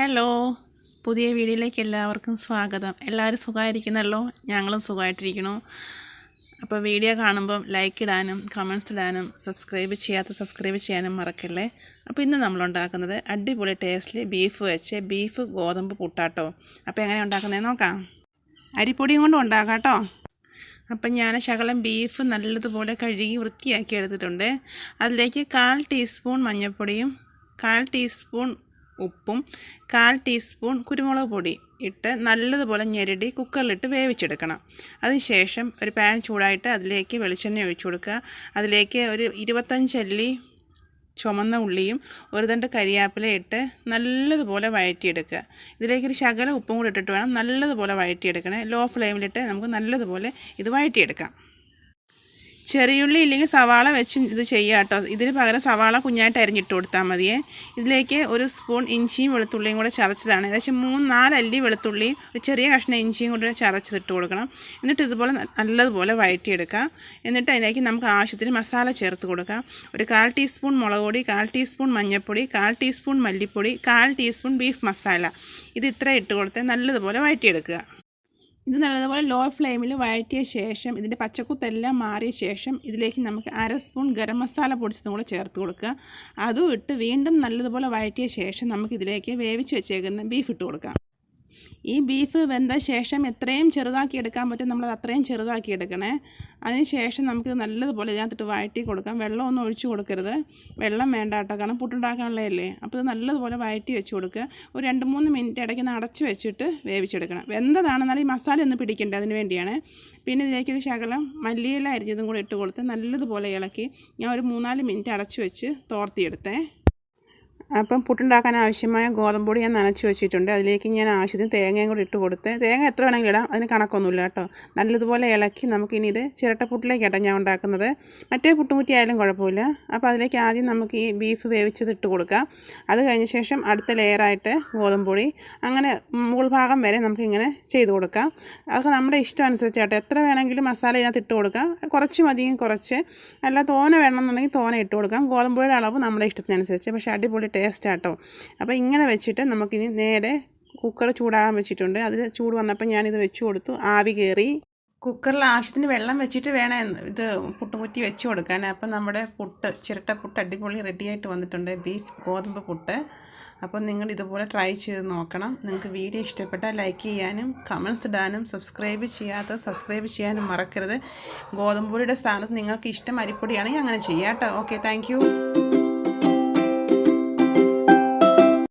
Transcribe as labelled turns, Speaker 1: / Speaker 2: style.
Speaker 1: Hello പുതിയ വീഡിയോയിലേക്ക് എല്ലാവർക്കും സ്വാഗതം. എല്ലാവരും സുഖമായിരിക്കുന്നല്ലോ? ഞങ്ങളും സുഖമായിട്ടിരിക്കണു അപ്പോൾ വീഡിയോ കാണുമ്പം ലൈക്ക് ഇടാനും കമൻസ് ഇടാനും സബ്സ്ക്രൈബ് ചെയ്യാത്ത സബ്സ്ക്രൈബ് ചെയ്യാനും മറക്കല്ലേ? അപ്പോൾ ഇന്ന് നമ്മൾ ഉണ്ടാക്കുന്നത് അടിപൊളി ടേസ്റ്റിൽ ബീഫ് വെച്ച് ബീഫ് ഗോതമ്പ് പുട്ടാട്ടോ. അപ്പോൾ എങ്ങനെ ഉണ്ടാക്കുന്നത് നോക്കാം. അരിപ്പൊടിയും കൊണ്ടും ഉണ്ടാക്കാം കേട്ടോ അപ്പം ഞാൻ ശകലം ബീഫ് നല്ലതുപോലെ കഴുകി വൃത്തിയാക്കി എടുത്തിട്ടുണ്ട്. അതിലേക്ക് കാൽ ടീസ്പൂൺ മഞ്ഞൾപ്പൊടിയും കാൽ ടീസ്പൂൺ ഉപ്പും കാൽ ടീസ്പൂൺ കുരുമുളക് പൊടി ഇട്ട് നല്ലതുപോലെ ഞെരടി കുക്കറിലിട്ട് വേവിച്ചെടുക്കണം. അതിനുശേഷം ഒരു പാൻ ചൂടായിട്ട് അതിലേക്ക് വെളിച്ചെണ്ണ ഒഴിച്ചു കൊടുക്കുക. അതിലേക്ക് ഒരു ഇരുപത്തഞ്ചല്ലി ചുമന്ന ഉള്ളിയും ഒരു തണ്ട് കരിയാപ്പില ഇട്ട് നല്ലതുപോലെ വഴറ്റിയെടുക്കുക. ഇതിലേക്കൊരു ശകലം ഉപ്പും കൂടി ഇട്ടിട്ട് വേണം നല്ലതുപോലെ വഴറ്റിയെടുക്കണേ. ലോ ഫ്ലെയിമിലിട്ട് നമുക്ക് നല്ലതുപോലെ ഇത് വഴറ്റിയെടുക്കാം. ചെറിയുള്ളി ഇല്ലെങ്കിൽ സവാള വെച്ച് ഇത് ചെയ്യുക കേട്ടോ. ഇതിന് പകരം സവാള കുഞ്ഞായിട്ട് അരിഞ്ഞിട്ട് കൊടുത്താൽ മതിയേ. ഇതിലേക്ക് ഒരു സ്പൂൺ ഇഞ്ചിയും വെളുത്തുള്ളിയും കൂടെ ചതച്ചതാണ്. ഏകദേശം മൂന്ന് നാലല്ലി വെളുത്തുള്ളി ഒരു ചെറിയ കഷ്ണം ഇഞ്ചിയും കൂടെ ചതച്ചിട്ട് കൊടുക്കണം. എന്നിട്ട് ഇതുപോലെ നല്ലതുപോലെ വഴറ്റിയെടുക്കുക. എന്നിട്ട് അതിലേക്ക് നമുക്ക് ആവശ്യത്തിന് മസാല ചേർത്ത് കൊടുക്കാം. ഒരു കാൽ ടീസ്പൂൺ മുളക് പൊടി കാൽ ടീസ്പൂൺ മഞ്ഞൾപ്പൊടി കാൽ ടീസ്പൂൺ മല്ലിപ്പൊടി കാൽ ടീസ്പൂൺ ബീഫ് മസാല. ഇത് ഇത്ര ഇട്ട് കൊടുത്ത് നല്ലതുപോലെ വഴറ്റിയെടുക്കുക. ഇത് നല്ലതുപോലെ ലോ ഫ്ലെയിമിൽ വഴറ്റിയ ശേഷം ഇതിന്റെ പച്ചക്കുത്തെല്ലാം മാറിയ ശേഷം ഇതിലേക്ക് നമുക്ക് അര സ്പൂൺ ഗരം മസാല പൊടിച്ചതും കൂടെ ചേർത്ത് കൊടുക്കുക. അതും ഇട്ട് വീണ്ടും നല്ലതുപോലെ വഴറ്റിയ ശേഷം നമുക്കിതിലേക്ക് വേവിച്ച് വെച്ചേക്കുന്ന ബീഫ് ഇട്ട് കൊടുക്കാം. ഈ ബീഫ് വെന്ത ശേഷം എത്രയും ചെറുതാക്കി എടുക്കാൻ പറ്റും. നമ്മൾ അത്രയും ചെറുതാക്കി എടുക്കണേ അതിന് ശേഷം നമുക്ക് നല്ലതുപോലെ ഇതിനകത്തിട്ട് വഴറ്റി കൊടുക്കാം. വെള്ളമൊന്നും ഒഴിച്ചു കൊടുക്കരുത്. വെള്ളം വേണ്ട കേട്ടോ. കാരണം പുട്ടുണ്ടാക്കാനുള്ളതല്ലേ. അപ്പോൾ ഇത് നല്ലതുപോലെ വഴറ്റി വെച്ച് കൊടുക്കുക. ഒരു രണ്ട് മൂന്ന് മിനിറ്റ് ഇടയ്ക്ക് ഒന്ന് അടച്ച് വെച്ചിട്ട് വേവിച്ചെടുക്കണം. വെന്തതാണെന്നാൽ ഈ മസാല ഒന്ന് പിടിക്കേണ്ടത് അതിന് വേണ്ടിയാണ്. പിന്നെ ഇതിലേക്ക് ഒരു ശകലം മല്ലിയില അരിഞ്ഞതും കൂടി ഇട്ട് കൊടുത്ത് നല്ലതുപോലെ ഇളക്കി ഞാൻ ഒരു മൂന്നാൽ മിനിറ്റ് അടച്ച് വെച്ച് തോർത്തിയെടുത്തേ. അപ്പം പുട്ടുണ്ടാക്കാൻ ആവശ്യമായ ഗോതമ്പ് പൊടി ഞാൻ നനച്ച് വെച്ചിട്ടുണ്ട്. അതിലേക്ക് ഞാൻ ആവശ്യത്തിന് തേങ്ങയും കൂടി ഇട്ട് കൊടുത്ത് തേങ്ങ എത്ര വേണമെങ്കിലും ഇടാം അതിന് കണക്കൊന്നുമില്ല കേട്ടോ. നല്ലതുപോലെ ഇളക്കി നമുക്കിനി ഇത് ചിരട്ടപ്പുട്ടിലേക്കാട്ടോ ഞാൻ ഉണ്ടാക്കുന്നത്. മറ്റേ പുട്ടുമുറ്റി ആയാലും കുഴപ്പമില്ല. അപ്പോൾ അതിലേക്ക് ആദ്യം നമുക്ക് ഈ ബീഫ് വേവിച്ചത് ഇട്ട് കൊടുക്കാം. അത് കഴിഞ്ഞ ശേഷം അടുത്ത ലെയറായിട്ട് ഗോതമ്പ് പൊടി അങ്ങനെ മുകൾ ഭാഗം വരെ നമുക്കിങ്ങനെ ചെയ്ത് കൊടുക്കാം. അതൊക്കെ നമ്മുടെ ഇഷ്ടം അനുസരിച്ചാട്ടോ എത്ര വേണമെങ്കിലും മസാല ഇതിനകത്ത് ഇട്ട് കൊടുക്കാം. കുറച്ച് മതിയും കുറച്ച്. അല്ല തോന വേണമെന്നുണ്ടെങ്കിൽ തോന ഇട്ട് കൊടുക്കാം. ഗോതമ്പ് പൊടിയുടെ അളവ് നമ്മുടെ ഇഷ്ടത്തിനനുസരിച്ച്. പക്ഷേ അടിപൊളി ടേസ്റ്റ് ആട്ടോ. അപ്പോൾ ഇങ്ങനെ വെച്ചിട്ട് നമുക്കിനി നേരെ കുക്കർ ചൂടാകാൻ വെച്ചിട്ടുണ്ട്. അതിൽ ചൂട് വന്നപ്പോൾ ഞാനിത് വെച്ച് കൊടുത്തു. ആവി കയറി കുക്കറിൽ ആവശ്യത്തിന് വെള്ളം വെച്ചിട്ട് വേണം ഇത് പുട്ടുകുറ്റി വെച്ച് കൊടുക്കാൻ. അപ്പം നമ്മുടെ പുട്ട് ചിരട്ട പുട്ട് അടിപൊളി റെഡിയായിട്ട് വന്നിട്ടുണ്ട്. ബീഫ് ഗോതമ്പ് പുട്ട്. അപ്പം നിങ്ങൾ ഇതുപോലെ ട്രൈ ചെയ്ത് നോക്കണം. നിങ്ങൾക്ക് വീഡിയോ ഇഷ്ടപ്പെട്ടാൽ ലൈക്ക് ചെയ്യാനും കമൻസ് ഇടാനും സബ്സ്ക്രൈബ് ചെയ്യാത്ത സബ്സ്ക്രൈബ് ചെയ്യാനും മറക്കരുത്. ഗോതമ്പ് സ്ഥാനത്ത് നിങ്ങൾക്ക് ഇഷ്ടം അരിപ്പൊടിയാണെങ്കിൽ അങ്ങനെ ചെയ്യാം കേട്ടോ ഓക്കെ താങ്ക്